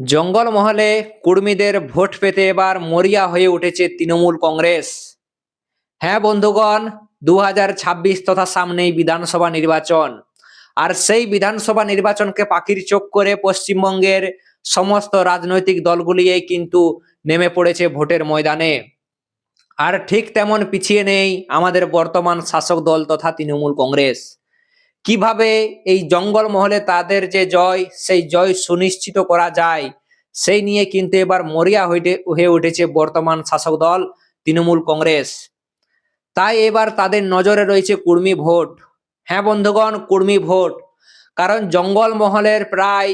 জঙ্গলমহলে কুর্মীদের vote পেতে এবার মরিয়া হয়ে উঠেছে তৃণমূল কংগ্রেস। হ্যাঁ বন্ধুগণ দু তথা সামনেই বিধানসভা নির্বাচন। আর সেই বিধানসভা নির্বাচনকে পাখির চোখ করে পশ্চিমবঙ্গের সমস্ত রাজনৈতিক দলগুলি এই কিন্তু নেমে পড়েছে ভোটের ময়দানে। আর ঠিক তেমন পিছিয়ে নেই আমাদের বর্তমান শাসক দল তথা তৃণমূল কংগ্রেস। কীভাবে এই জঙ্গল মহলে তাদের যে জয়, সেই জয় সুনিশ্চিত করা যায়, সেই নিয়ে কিন্তু এবার মরিয়া হয়ে উঠেছে বর্তমান শাসক দল তৃণমূল কংগ্রেস। তাই এবার তাদের নজরে রয়েছে কুর্মী ভোট। হ্যাঁ বন্ধুগণ, কুর্মী ভোট। কারণ জঙ্গল মহলের প্রায়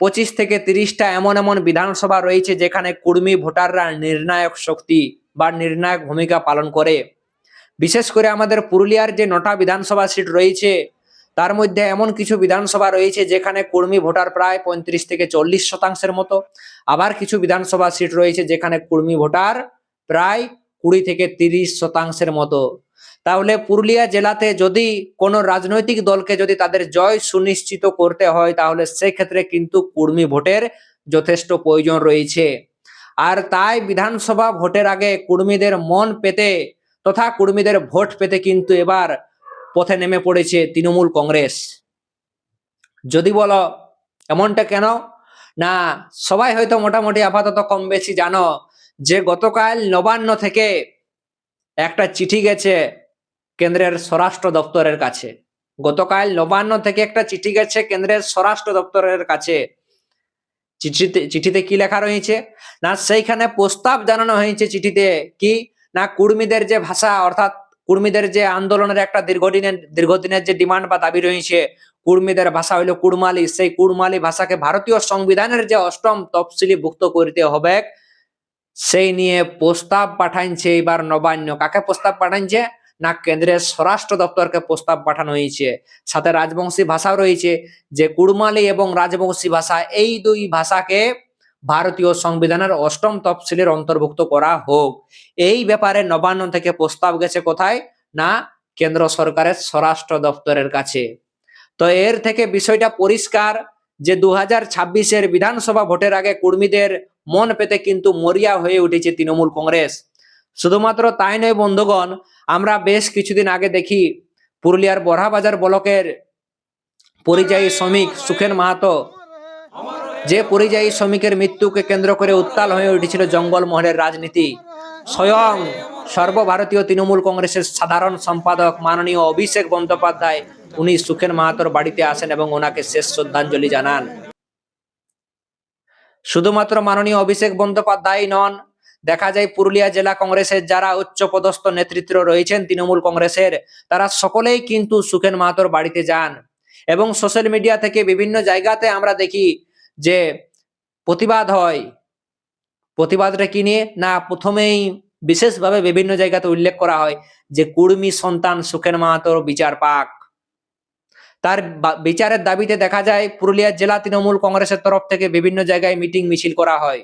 পঁচিশ থেকে তিরিশটা এমন এমন বিধানসভা রয়েছে যেখানে কুর্মী ভোটাররা নির্ণায়ক শক্তি বা নির্ণায়ক ভূমিকা পালন করে। বিশেষ করে আমাদের পুরুলিয়ার যে নটা বিধানসভা সিট রয়েছে তার মধ্যে এমন কিছু বিধানসভা রয়েছে যেখানে কর্মী ভোটার প্রায় পঁয়ত্রিশ থেকে চল্লিশ শতাংশের মতো। আবার কিছু বিধানসভা সিট রয়েছে যেখানে কর্মী ভোটার প্রায় কুড়ি থেকে তিরিশ শতাংশের মতো। তাহলে পুরুলিয়া জেলাতে যদি কোনো রাজনৈতিক দলকে যদি তাদের জয় সুনিশ্চিত করতে হয়, তাহলে সেক্ষেত্রে কিন্তু কর্মী ভোটের যথেষ্ট প্রয়োজন রয়েছে। আর তাই বিধানসভা ভোটের আগে কর্মীদের মন পেতে তথা কর্মীদের ভোট পেতে কিন্তু এবার পথে নেমে পড়েছে তৃণমূল কংগ্রেস। যদি বলো, এমনটা কেন? না, সবাই হয়তো মোটামুটি আপাতত কম বেশি জানো যে গতকাল নবান্ন থেকে একটা চিঠি গেছে কেন্দ্রের স্বরাষ্ট্র দপ্তরের কাছে। গতকাল নবান্ন থেকে একটা চিঠি গেছে কেন্দ্রের স্বরাষ্ট্র দপ্তরের কাছে। চিঠিতে চিঠিতে কি লেখা রয়েছে? না, সেইখানে প্রস্তাব জানানো হয়েছে চিঠিতে কি? না, কুর্মীদের যে ভাষা, অর্থাৎ কুর্মীদের যে আন্দোলনের একটা দীর্ঘদিনের দীর্ঘদিনের যে ডিমান্ড বা দাবি রয়েছে, কুর্মীদের ভাষা হইল কুড়মালি। সেই কুড়মালি ভাষাকে ভারতীয় সংবিধানের যে অষ্টম তফসিলি ভুক্ত করতে হবে, সেই নিয়ে প্রস্তাব পাঠাইছে এবার নবান্ন। কাকে প্রস্তাব পাঠাইছে? না কেন্দ্রের স্বরাষ্ট্র দপ্তরকে প্রস্তাব পাঠানো হয়েছে। সাথে রাজবংশী ভাষাও রয়েছে যে কুড়মালি এবং রাজবংশী ভাষা, এই দুই ভাষাকে ভারতীয় সংবিধানের অষ্টম তফসিলের অন্তর্ভুক্ত করা হোক। এই ব্যাপারে নবান্ন থেকে প্রস্তাব গেছে কোথায়? না, কেন্দ্র সরকারের স্বরাষ্ট্র দপ্তরের কাছে। তো এর থেকে বিষয়টা পরিষ্কার যে দু হাজার ছাব্বিশের বিধানসভা ভোটের আগে কর্মীদের মন পেতে কিন্তু মরিয়া হয়ে উঠেছে তৃণমূল কংগ্রেস। শুধুমাত্র তাই নয় বন্ধুগণ, আমরা বেশ কিছুদিন আগে দেখি পুরুলিয়ার বড়াবাজার ব্লকের পরিযায়ী শ্রমিক সুখেন মাহাতো যে পরিযায়ী শ্রমিকের মৃত্যুকে কেন্দ্র করে উত্তাল হয়ে উঠেছিল জঙ্গল মহলের রাজনীতি। স্বয়ং সর্বভারতীয় তৃণমূল কংগ্রেসের সাধারণ সম্পাদক মাননীয় অভিষেক বন্দ্যোপাধ্যায় উনি সুখেন মাহাতোর বাড়িতে আসেন এবং ওনাকে শেষ শ্রদ্ধাঞ্জলি জানান। শুধুমাত্র মাননীয় অভিষেক বন্দ্যোপাধ্যায় নন, দেখা যায় পুরুলিয়া জেলা কংগ্রেসের যারা উচ্চপদস্থ নেতৃত্ব রয়েছেন তৃণমূল কংগ্রেসের, তারা সকলেই কিন্তু সুখেন মাহাতোর বাড়িতে যান। এবং সোশ্যাল মিডিয়া থেকে বিভিন্ন জায়গাতে আমরা দেখি যে প্রতিবাদ হয়, প্রতিবাদটা কি নিয়ে? না, প্রথমেই বিশেষভাবে বিভিন্ন জায়গাতে উল্লেখ করা হয় যে কুর্মী সন্তান সুখেন মাহাতোর বিচার পাক। তার বিচারের দাবিতে দেখা যায়, পুরুলিয়া জেলা তৃণমূল কংগ্রেসের তরফ থেকে বিভিন্ন জায়গায় মিটিং মিছিল করা হয়।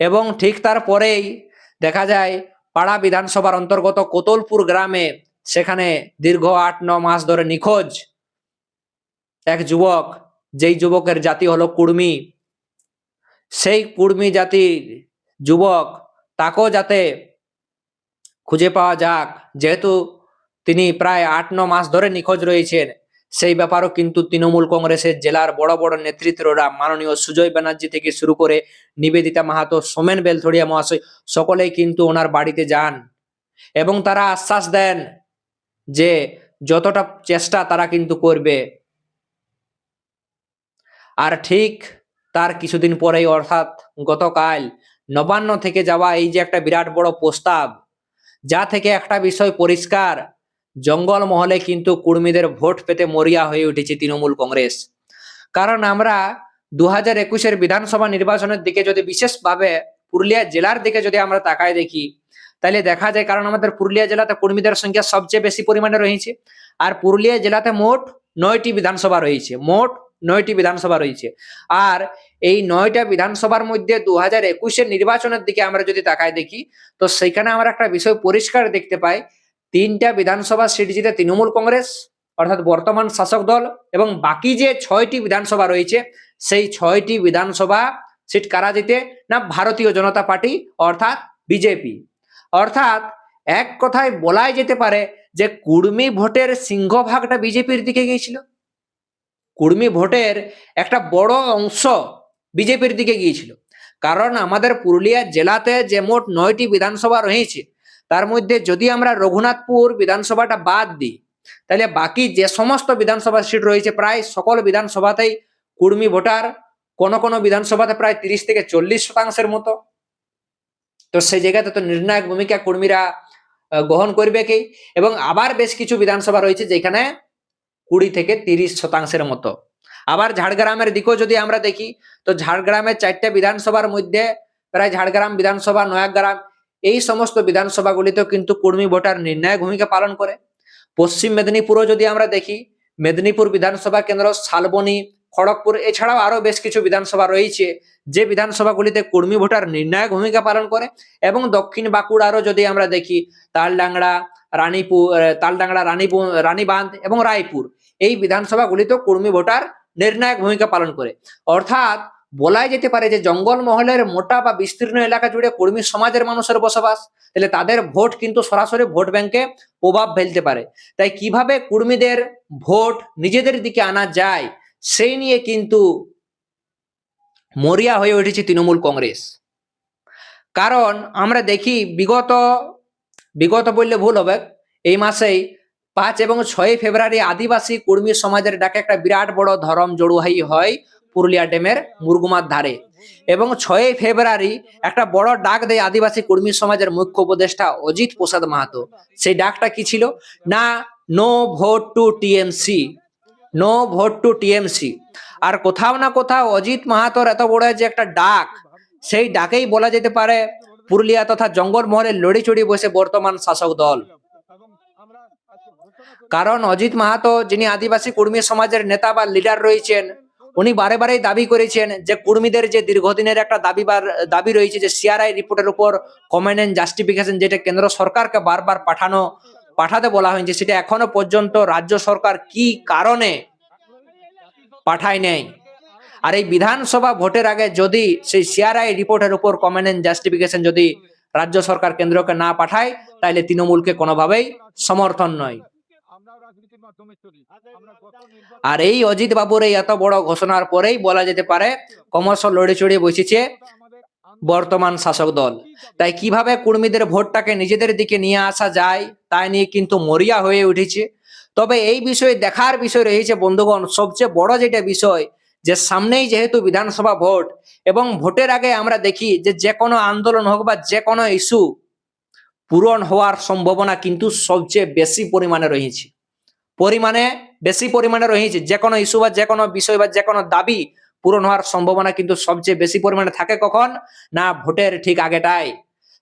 এবং ঠিক তারপরেই দেখা যায়, পাড়া বিধানসভার অন্তর্গত কোতলপুর গ্রামে সেখানে দীর্ঘ আট, ন মাস ধরে নিখোঁজ এক যুবক যেই যুবকের জাতি হলো কুর্মী, সেই কুর্মী জাতির যুবক তাকেও যাতে খুঁজে পাওয়া যাক। যেহেতু তিনি প্রায় আট, ন মাস ধরে নিখোঁজ রয়েছেন, সেই ব্যাপারও কিন্তু তৃণমূল কংগ্রেসের জেলার বড় বড় নেতৃত্বরা মাননীয় সুজয় ব্যানার্জি থেকে শুরু করে নিবেদিতা মাহাতো, সোমেন বেলথড়িয়া মহাশয় সকলেই কিন্তু ওনার বাড়িতে যান এবং তারা আশ্বাস দেন যে যতটা চেষ্টা তারা কিন্তু করবে। আর ঠিক তার কিছুদিন পরেই, অর্থাৎ গতকাল নবান্ন থেকে যাওয়া এই যে একটা বিরাট বড় প্রস্তাব, যা থেকে একটা বিষয় পরিষ্কার জঙ্গল মহলে কিন্তু কুর্মীদের ভোট পেতে মরিয়া হয়ে উঠেছে তৃণমূল কংগ্রেস। কারণ আমরা দু হাজার একুশের বিধানসভা নির্বাচনের দিকে যদি বিশেষভাবে পুরুলিয়া জেলার দিকে যদি আমরা তাকায় দেখি, তাহলে দেখা যায় কারণ আমাদের পুরুলিয়া জেলাতে কর্মীদের সংখ্যা সবচেয়ে বেশি পরিমাণে রয়েছে, আর পুরুলিয়া জেলাতে মোট নয়টি বিধানসভা রয়েছে। মোট নয়টি বিধানসভা রয়েছে। আর এই নয়টা বিধানসভার মধ্যে দু হাজার একুশের নির্বাচনের দিকে আমরা যদি তাকায় দেখি, তো সেখানে আমরা একটা বিষয় পরিষ্কার দেখতে পাই, তিনটা বিধানসভা সিট জিতে তৃণমূল কংগ্রেস, অর্থাৎ বর্তমান শাসক দল, এবং বাকি যে ছয়টি বিধানসভা রয়েছে, সেই ছয়টি বিধানসভা সিট কারা জিতে? না, ভারতীয় জনতা পার্টি, অর্থাৎ বিজেপি। অর্থাৎ এক কথায় বলাই যেতে পারে যে কুর্মী ভোটের সিংহভাগটা বিজেপির দিকে গিয়েছিল। কুর্মী ভোটের একটা বড় অংশ বিজেপির দিকে গিয়েছিল। কারণ আমাদের পুরুলিয়া জেলাতে যে মোট নয়টি বিধানসভা রয়েছে, তার মধ্যে যদি আমরা রঘুনাথপুর বিধানসভাটা বাদ দিই, তাহলে বাকি যে সমস্ত বিধানসভা সিট রয়েছে, প্রায় সকল বিধানসভাতেই কুর্মী ভোটার কোন কোন বিধানসভাতে প্রায় তিরিশ থেকে চল্লিশ শতাংশের মতো। তো সেই জায়গাতে তো নির্ণায়ক ভূমিকা কর্মীরা গ্রহণ করবে কি? এবং আবার বেশ কিছু বিধানসভা রয়েছে যেখানে কুড়ি থেকে তিরিশ শতাংশের মতো। আবার ঝাড়গ্রামের দিকেও যদি আমরা দেখি, তো ঝাড়গ্রামের চারটে বিধানসভার মধ্যে প্রায় ঝাড়গ্রাম বিধানসভা, নয়াগ্রাম, এই সমস্ত বিধানসভাগুলিতেও কিন্তু কর্মী ভোটার নির্ণায়ক ভূমিকা পালন করে। পশ্চিম মেদিনীপুরও যদি আমরা দেখি, মেদিনীপুর বিধানসভা কেন্দ্র, শালবনী, খড়গপুর, এছাড়াও আরও বেশ কিছু বিধানসভা রয়েছে, যে বিধানসভাগুলিতে কর্মী ভোটার নির্ণায়ক ভূমিকা পালন করে। এবং দক্ষিণ বাঁকুড়ারও যদি আমরা দেখি, তালডাংরা রানীপুর তালডাংরা রানীপুর রানীবাঁধ এবং রায়পুর। এই বিধানসভাগুলিতেও কর্মী ভোটার নির্ণায়ক ভূমিকা পালন করে। অর্থাৎ বলাই যেতে পারে যে, জঙ্গলমহলের মোটা বা বিস্তীর্ণ এলাকা জুড়ে কর্মী সমাজের মানুষের বসবাস, তাহলে তাদের ভোট কিন্তু সরাসরি ভোট ব্যাংকে প্রভাব ফেলতে পারে। তাই কীভাবে কর্মীদের ভোট নিজেদের দিকে আনা যায়, সেই নিয়ে কিন্তু মরিয়া হয়ে উঠেছে তৃণমূল কংগ্রেস। কারণ আমরা দেখি, বিগত বিগত বললে ভুল হবে। এই মাসেই পাঁচ এবং ছয় ফেব্রুয়ারি আদিবাসী কর্মী সমাজের ডাকে একটা বিরাট বড় ধরম জড়ুহাই হয় পুরুলিয়া ড্যামের মুরগুমার ধারে। এবং ছয় ফেব্রুয়ারি একটা বড় ডাক দেয় আদিবাসী কর্মী সমাজের মুখ্য উপদেষ্টা অজিত প্রসাদ মাহাতো। সেই ডাকটা কি ছিল? না, no vote to TMC. No vote to TMC. আর কোথাও না কোথাও অজিত মাহাতোর এত বড় যে একটা ডাক, সেই ডাকেই বলা যেতে পারে পুরুলিয়া তথা জঙ্গলমহলে লড়ি চড়ি বসে বর্তমান শাসক দল। কারণ অজিত মাহাতো, যিনি আদিবাসী কর্মী সমাজের নেতা বা লিডার রয়েছেন, উনি বারে বারেই দাবি করেছেন যে কর্মীদের যে দীর্ঘদিনের একটা দাবি দাবি রয়েছে যে সিআরআই রিপোর্টের উপর কমেন্ট এন্ড জাস্টিফিকেশন যেটা কেন্দ্র সরকারকে বারবার পাঠানো, পাঠাতে বলা হয়েছে, সেটা এখনও পর্যন্ত রাজ্য সরকার কি কারণে পাঠায় নেই? আর এই বিধানসভা ভোটের আগে যদি সেই সিআরআই রিপোর্টের উপর কমেন্ট এন্ড জাস্টিফিকেশন যদি রাজ্য সরকার কেন্দ্রকে না পাঠায় তাহলে তৃণমূলকে কোনোভাবেই সমর্থন নয়। আর এই অজিত বাবুর এই এত বড় ঘোষণার পরেই বলা যেতে পারে, ক্রমশ লড়ে চড়ে বসেছে বর্তমান শাসক দল। তাই কীভাবে কর্মীদের ভোটটাকে নিজেদের দিকে নিয়ে আসা যায় তাই নিয়ে কিন্তু মরিয়া হয়ে উঠেছে। তবে এই বিষয়ে দেখার বিষয় রয়েছে, বন্ধুগণ, সবচেয়ে বড় যেটা বিষয় যে সামনেই যেহেতু বিধানসভা ভোট এবং ভোটের আগে আমরা দেখি যে যে কোনো আন্দোলন হোক বা যে কোনো ইস্যু পূরণ হওয়ার সম্ভাবনা কিন্তু সবচেয়ে বেশি পরিমাণে রয়েছে। পরিমাণে বেশি পরিমাণে রয়েছে। যে কোনো ইস্যু বা যে কোনো বিষয় বা যে কোনো দাবি পূরণ হওয়ার সম্ভাবনা কিন্তু সবচেয়ে বেশি পরিমাণে থাকে কখন? না, ভোটের ঠিক আগেটাই।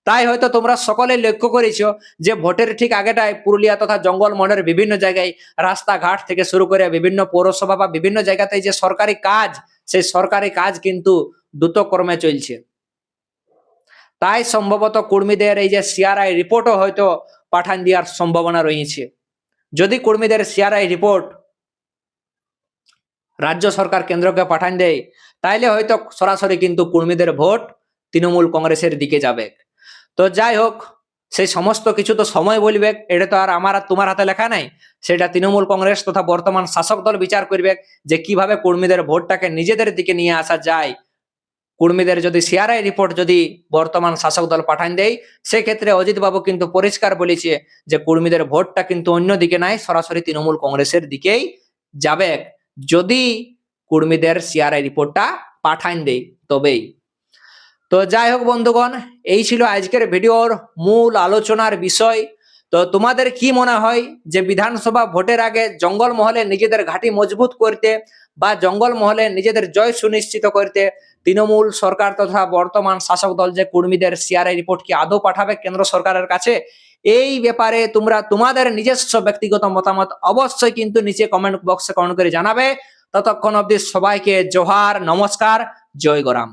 তাই হয়তো তোমরা সকলে লক্ষ্য করেছ যে ভোটের ঠিক আগেটায় পুরুলিয়া তথা জঙ্গল জঙ্গলমহলের বিভিন্ন জায়গায় রাস্তাঘাট থেকে শুরু করে বিভিন্ন পৌরসভা বা বিভিন্ন জায়গাতে যে সরকারি কাজ, সেই সরকারি কাজ কিন্তু দ্রুত ক্রমে চলছে। তাই সম্ভবত কর্মীদের এই যে সিআরআই রিপোর্টও হয়তো পাঠান দেওয়ার সম্ভাবনা রয়েছে। যদি কর্মীদের সিআরআই রিপোর্ট রাজ্য সরকার কেন্দ্রকে পাঠান দেয়, তাইলে হয়তো সরাসরি কিন্তু কর্মীদের ভোট তৃণমূল কংগ্রেসের দিকে যাবে। তো যাই হোক, সেই সমস্ত কিছু তো সময় বলবে, এটা তো আর আমার আর তোমার হাতে লেখা নাই। সেটা তৃণমূল কংগ্রেস তথা বর্তমান শাসক দল বিচার করবে যে কীভাবে কর্মীদের ভোটটাকে নিজেদের দিকে নিয়ে আসা যায়। কর্মীদের যদি সিআরআই রিপোর্ট যদি বর্তমান শাসক দল পাঠান দেয়, সেক্ষেত্রে অজিত বাবু কিন্তু পরিষ্কার বলেছে যে কর্মীদের ভোটটা কিন্তু অন্য দিকে নাই, সরাসরি তৃণমূল কংগ্রেসের দিকেই যাবে। যদি কর্মীদের সিআরআই রিপোর্টটা পাঠান দেয়, তবেই। তো যাই হোক বন্ধুগণ, এই ছিল আজকের ভিডিওর মূল আলোচনার বিষয়। তো তোমাদের কি মনে হয় যে বিধানসভা ভোটের আগে জঙ্গলমহলে নিজেদের ঘাঁটি মজবুত করতে বা জঙ্গলমহলে নিজেদের জয় সুনিশ্চিত করতে তৃণমূল সরকার তথা বর্তমান শাসক দল যে কর্মীদের সিআরআই রিপোর্ট কি আদৌ পাঠাবে কেন্দ্র সরকারের কাছে? এই ব্যাপারে তোমরা তোমাদের নিজস্ব ব্যক্তিগত মতামত অবশ্যই কিন্তু নিচে কমেন্ট বক্সে কমেন্ট করে জানাবে। ততক্ষণ অবধি সবাইকে জোহার, নমস্কার, জয় গরাম।